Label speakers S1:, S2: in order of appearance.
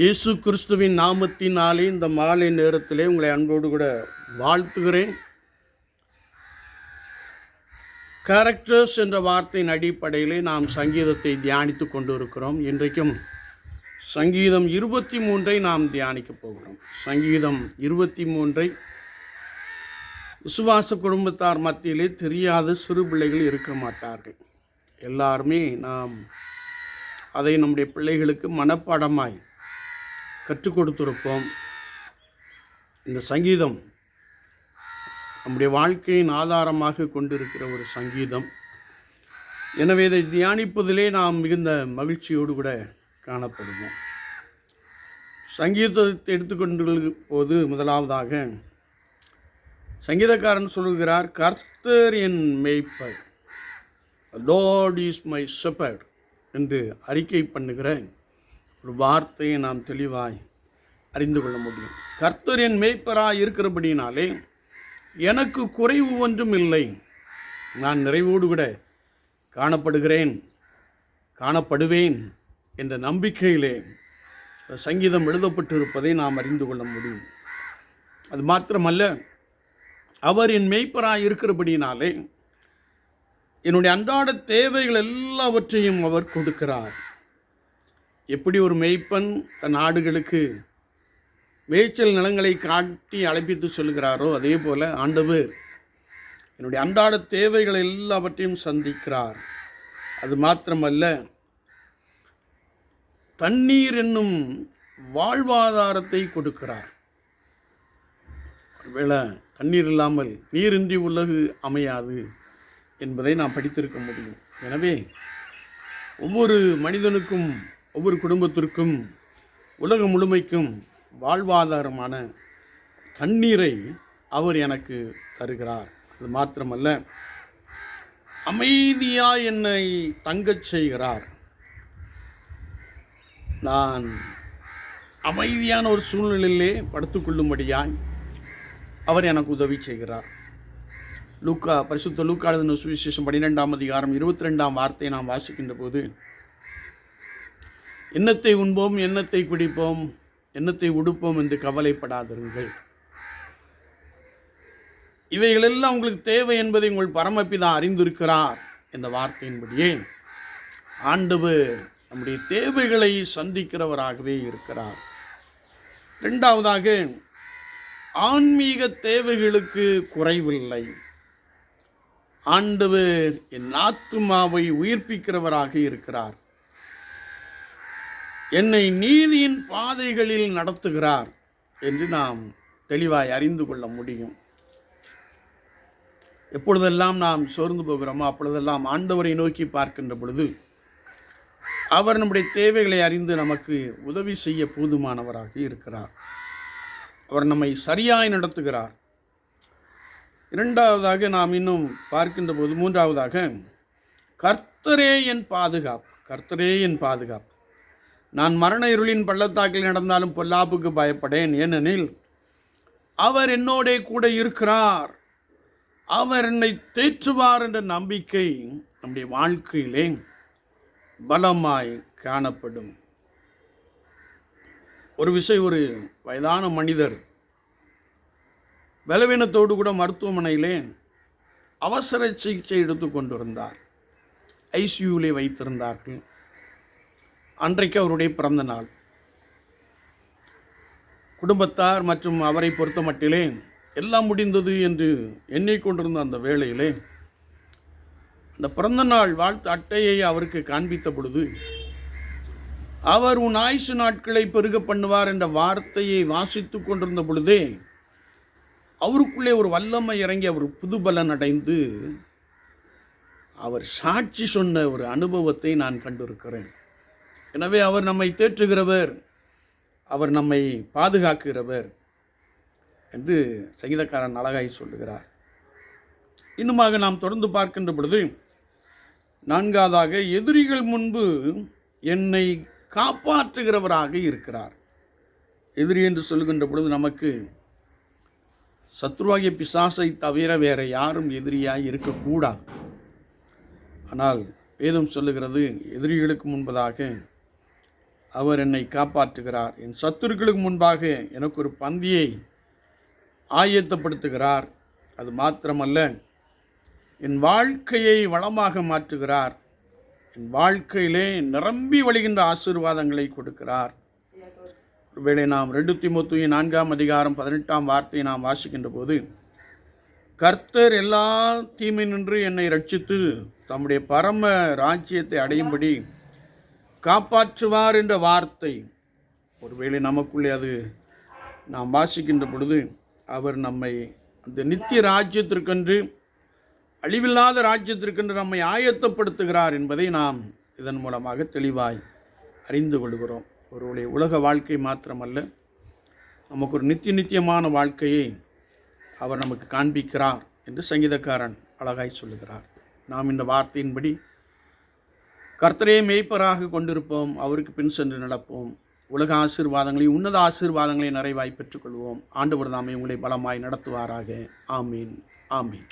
S1: இயேசு கிறிஸ்துவின் நாமத்தினாலே இந்த மாலை நேரத்திலே உங்களை அன்போடு கூட வாழ்த்துகிறேன். கேரக்டர்ஸ் என்ற வார்த்தையின் அடிப்படையிலே நாம் சங்கீதத்தை தியானித்து கொண்டு இருக்கிறோம் இன்றைக்கும் சங்கீதம் இருபத்தி மூன்றை நாம் தியானிக்கப் போகிறோம். சங்கீதம் இருபத்தி மூன்றை விசுவாச குடும்பத்தார் மத்தியிலே தெரியாத சிறு பிள்ளைகள் இருக்க மாட்டார்கள். எல்லாருமே நாம் அதை நம்முடைய பிள்ளைகளுக்கு மனப்பாடமாய் கற்றுக் கொடுத்திருப்போம். இந்த சங்கீதம் நம்முடைய வாழ்க்கையின் ஆதாரமாக கொண்டிருக்கிற ஒரு சங்கீதம். எனவே இதை தியானிப்பதிலே நாம் மிகுந்த மகிழ்ச்சியோடு கூட காணப்படுவோம். சங்கீதத்தை எடுத்துக்கொண்டு போது முதலாவதாக சங்கீதக்காரன் சொல்கிறார் கர்த்தர் என் மேய்ப்பர். லார்ட் இஸ் மை ஷெப்பர்ட் என்று அறிக்கை பண்ணுகிறேன். ஒரு வார்த்தையை நாம் தெளிவாய் அறிந்து கொள்ள முடியும். கர்த்தர் என் மேய்ப்பராய் இருக்கிறபடினாலே எனக்கு குறைவு ஒன்றும் இல்லை. நான் நிறைவோடு கூட காணப்படுகிறேன் காணப்படுவேன் என்ற நம்பிக்கையிலே சங்கீதம் எழுதப்பட்டிருப்பதை நாம் அறிந்து கொள்ள முடியும். அது மாத்திரமல்ல அவர் என் மெய்ப்பராக இருக்கிறபடினாலே என்னுடைய அன்றாட தேவைகள் எல்லாவற்றையும் அவர் கொடுக்கிறார். எப்படி ஒரு மெய்ப்பன் தன் ஆடுகளுக்கு மேய்ச்சல் நிலங்களை காட்டி அழைப்பித்து சொல்கிறாரோ அதே போல் ஆண்டவர் என்னுடைய அன்றாட தேவைகள் எல்லாவற்றையும் சந்திக்கிறார். அது மாத்திரமல்ல தண்ணீர் என்னும் வாழ்வாதாரத்தை கொடுக்கிறார். ஒருவேளை தண்ணீர் இல்லாமல் நீரின்றி உலகு அமையாது என்பதை நாம் படித்திருக்க முடியும். எனவே ஒவ்வொரு மனிதனுக்கும் ஒவ்வொரு குடும்பத்திற்கும் உலகம் முழுமைக்கும் வாழ்வாதாரமான தண்ணீரை அவர் எனக்கு தருகிறார். அது மாத்திரமல்ல அமைதியாக என்னை தங்கச் செய்கிறார். நான் அமைதியான ஒரு சூழ்நிலையிலே படுத்துக்கொள்ளும்படியாய் அவர் எனக்கு உதவி செய்கிறார். லூக்கா பரிசுத்த லூக்கா சுவிசேஷம் பன்னிரெண்டாம் அதிகாரம் இருபத்தி ரெண்டாம் வார்த்தையை நாம் வாசிக்கின்ற போது எண்ணத்தை உண்போம் எண்ணத்தை குடிப்போம் எண்ணத்தை உடுப்போம் என்று கவலைப்படாதிருங்கள். இவைகளெல்லாம் உங்களுக்கு தேவை என்பதை உங்கள் பரமப்பிதா அறிந்திருக்கிறார் என்ற வார்த்தையின்படியே ஆண்டவர் நம்முடைய தேவைகளை சந்திக்கிறவராகவே இருக்கிறார். ரெண்டாவதாக ஆன்மீக தேவைகளுக்கு குறைவில்லை. ஆண்டவர் என் ஆத்துமாவை உயிர்ப்பிக்கிறவராக இருக்கிறார். என்னை நீதியின் பாதைகளில் நடத்துகிறார் என்று நாம் தெளிவாய் அறிந்து கொள்ள முடியும். எப்பொழுதெல்லாம் நாம் சோர்ந்து போகிறோமோ அப்பொழுதெல்லாம் ஆண்டவரை நோக்கி பார்க்கின்ற பொழுது அவர் நம்முடைய தேவைகளை அறிந்து நமக்கு உதவி செய்ய போதுமானவராக இருக்கிறார். அவர் நம்மை சரியாய் நடத்துகிறார். இரண்டாவதாக நாம் இன்னும் பார்க்கின்ற போது மூன்றாவதாக கர்த்தரே என் பாதுகாப்பு கர்த்தரே என் பாதுகாப்பு. நான் மரண இருளின் பள்ளத்தாக்கில் நடந்தாலும் பொல்லாப்புக்கு பயப்படேன். ஏனெனில் அவர் என்னோடே கூட இருக்கிறார். அவர் என்னை தேற்றுவார் என்ற நம்பிக்கை நம்முடைய வாழ்க்கையிலே பலமாய் காணப்படும். ஒரு விஷயம் ஒரு வயதான மனிதர் பலவீனத்தோடு கூட மருத்துவமனையிலே அவசர சிகிச்சை எடுத்து ஐசியூவிலே வைத்திருந்தார்கள். அன்றைக்கு அவருடைய பிறந்த நாள். குடும்பத்தார் மற்றும் அவரை பொறுத்த மட்டிலே எல்லாம் முடிந்தது என்று எண்ணிக்கொண்டிருந்த அந்த வேளையிலே அந்த பிறந்த நாள் வாழ்த்து அட்டையை அவருக்கு காண்பித்த பொழுது அவர் உன் ஆயுசு நாட்களை பெருக பண்ணுவார் என்ற வார்த்தையை வாசித்து கொண்டிருந்த பொழுதே அவருக்குள்ளே ஒரு வல்லமை இறங்கி அவர் புதுபலன் அடைந்து அவர் சாட்சி சொன்ன ஒரு அனுபவத்தை நான் கண்டிருக்கிறேன். எனவே அவர் நம்மை தேற்றுகிறவர். அவர் நம்மை பாதுகாக்கிறவர் என்று சங்கீதக்காரன் அழகாய் சொல்லுகிறார். இன்னுமாக நாம் தொடர்ந்து பார்க்கின்ற பொழுது நான்காவதாக எதிரிகள் முன்பு என்னை காப்பாற்றுகிறவராக இருக்கிறார். எதிரி என்று சொல்லுகின்ற பொழுது நமக்கு சத்ருவாகிய பிசாசை தவிர வேற யாரும் எதிரியாக இருக்கக்கூடாது. ஆனால் வேதம் சொல்லுகிறது எதிரிகளுக்கு முன்பதாக அவர் என்னை காப்பாற்றுகிறார். என் சத்துருக்களுக்கு முன்பாக எனக்கு ஒரு பந்தியை ஆயத்தப்படுத்துகிறார். அது மாத்திரமல்ல என் வாழ்க்கையை வளமாக மாற்றுகிறார். என் வாழ்க்கையிலே நிரம்பி வழிகின்ற ஆசீர்வாதங்களை கொடுக்கிறார். ஒருவேளை நாம் ரெண்டு திமுத்துவின் நான்காம் அதிகாரம் பதினெட்டாம் வார்த்தையை நாம் வாசிக்கின்ற போது கர்த்தர் எல்லா தீமை நின்று என்னை ரட்சித்து தம்முடைய பரம ராஜ்யத்தை அடையும்படி காப்பாற்றுவார் என்ற வார்த்தை. ஒருவேளை நமக்குள்ளே அது நாம் வாசிக்கின்ற பொழுது அவர் நம்மை அந்த நித்திய ராஜ்யத்திற்கென்று அழிவில்லாத ராஜ்யத்திற்கென்று நம்மை ஆயத்தப்படுத்துகிறார் என்பதை நாம் இதன் மூலமாக தெளிவாய் அறிந்து கொள்கிறோம். ஒருவருடைய உலக வாழ்க்கை மாத்திரமல்ல நமக்கு ஒரு நித்திய நித்தியமான வாழ்க்கையை அவர் நமக்கு காண்பிக்கிறார் என்று சங்கீதக்காரன் அழகாய் சொல்லுகிறார். நாம் இந்த வார்த்தையின்படி கர்த்தரே மேய்ப்பராக கொண்டிருப்போம். அவருக்கு பின் சென்று நடப்போம். உலக ஆசீர்வாதங்களையும் உன்னத ஆசீர்வாதங்களையும் நிறைவாய் பெற்றுக்கொள்வோம். ஆண்டவர் தாமே உங்களை பலமாய் நடத்துவாராக. ஆமீன். ஆமீன்.